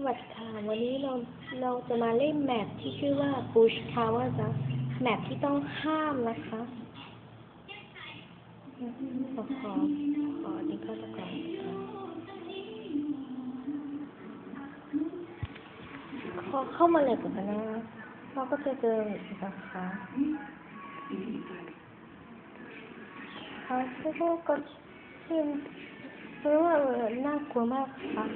สวัสดีค่ะ วันนี้เราเราจะมาเล่นแมปที่ชื่อว่า Bush Tower นะแมปที่ต้องห้ามนะคะขอขอขอดีเข้าตะกอนขอเข้ามาเลยก่อนนะเราก็จะเจอนะคะค่ะแล้วก็กดชื่นเพราะว่าน่ากลัวมากค่ะ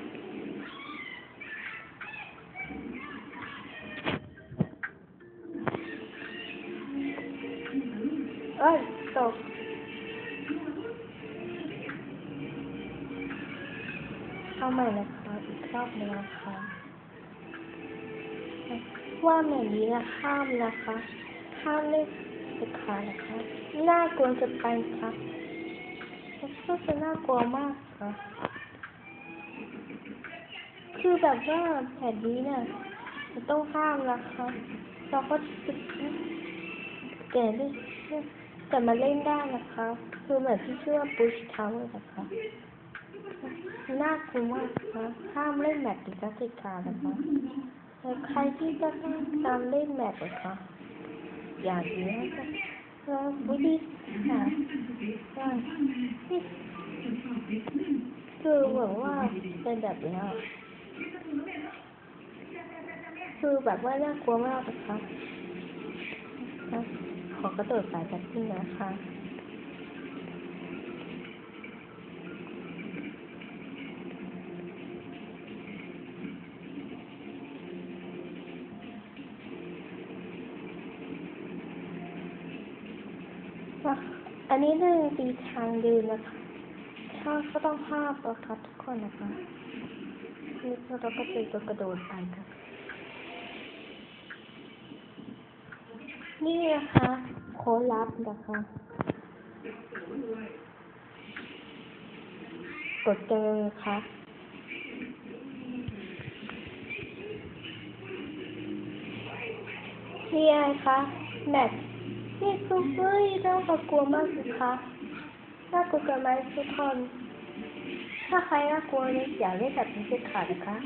เอ้ยตกเข้าใหม่นะคะอีกรอบนึงนะคะว่าแบบนี้นะห้ามนะคะห้ามเล่นเด็ดขานะคะน่ากลัวจะไปค่ะก็จะน่ากลัวมากค่ะคือแบบว่าแบบนี้เนี่ยจะต้องห้ามนะคะเราก็จะแต่ด้วย แต่มาเล่นได้นะคะ คือแบบที่ชื่อว่า Bush Tower นะคะน่ากลัวมากนะคะห้ามเล่นแบบติดกติกานะคะแล้วใครที่จะตามเล่นแบบนะคะอย่าเสียนะคะวิธีหาได้ที่คือเหมือนว่าเป็นแบบนี้อะคือแบบว่าน่ากลัวมากนะคะ ขอกระโดดสายจากที่นนะคะอันนี้เรื่องตีทางเดินนะคะถ้าก็ต้องห้ามนะคะทุกคนนะคะนี่เราก็เป็นตัวกระโดดไปค่ะนี่นะคะ โค้ดลับนะคะกดเจอค่ะนี่ไงคะแมทนี่คือเฮ้ยน่ากลัวมากสิคะน่ากลัวกันไหมทุกคนถ้าใครน่ากลัวเนี่ยอย่าเล่นแบบนี้เด็ดขาดนะคะ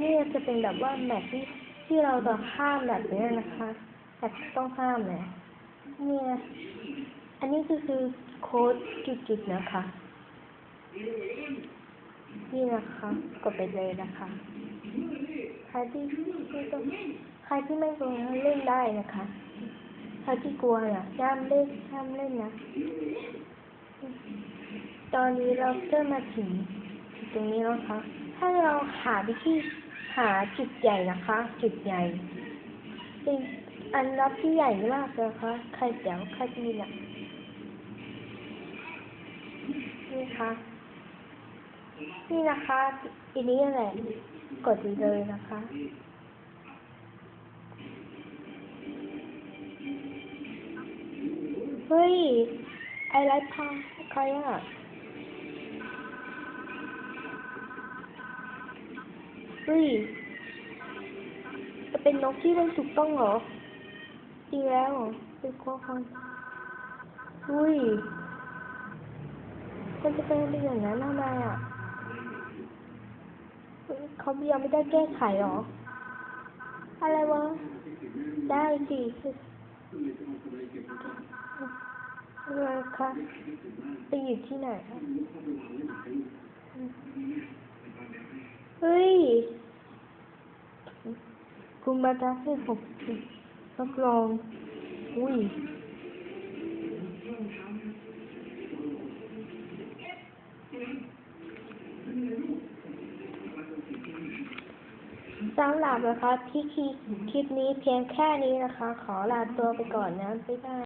นี่จะเป็นแบบว่าแมทที่ ที่เราต้องห้ามแบบนี้นะคะแบบต้องห้ามเลยเนี่ยอันนี้ก็คือโค้ดจุดๆนะคะ นี่นะคะกดไปเลยนะคะใครที่ที่ต้องใครที่ไม่กลัวเล่นได้นะคะใครที่กลัวน่ะห้ามเล่นห้ามเล่นนะ ตอนนี้เราเริ่มมาถึงตรงนี้แล้วค่ะ ถ้าเราหาวิธีหาจุดใหญ่นะคะ จุดใหญ่เป็นอันรับที่ใหญ่มากเลยคะใครเดี๋ยวใครดีน่ะนี่ค่ะ นี่นะคะอันนี้แหละกดเลยนะคะเฮ้ยไอไลฟ์พาใครอะ เฮ้ยจะเป็นนกที่มันถูกต้องเหรอ จริงแล้วเป็นข้อความเฮ้ยมันจะเป็นอย่างนั้นทำไมอะเขายังไม่ได้แก้ไขหรอ อะไรวะ ได้สิอะไรคะไปอยู่ที่ไหนอะเฮ้ย คุณมาทักให้ผมรับรอง อุ้ยสำหรับนะคะที่คลิปนี้เพียงแค่นี้นะคะ ขอลาตัวไปก่อนนะ บ๊ายบาย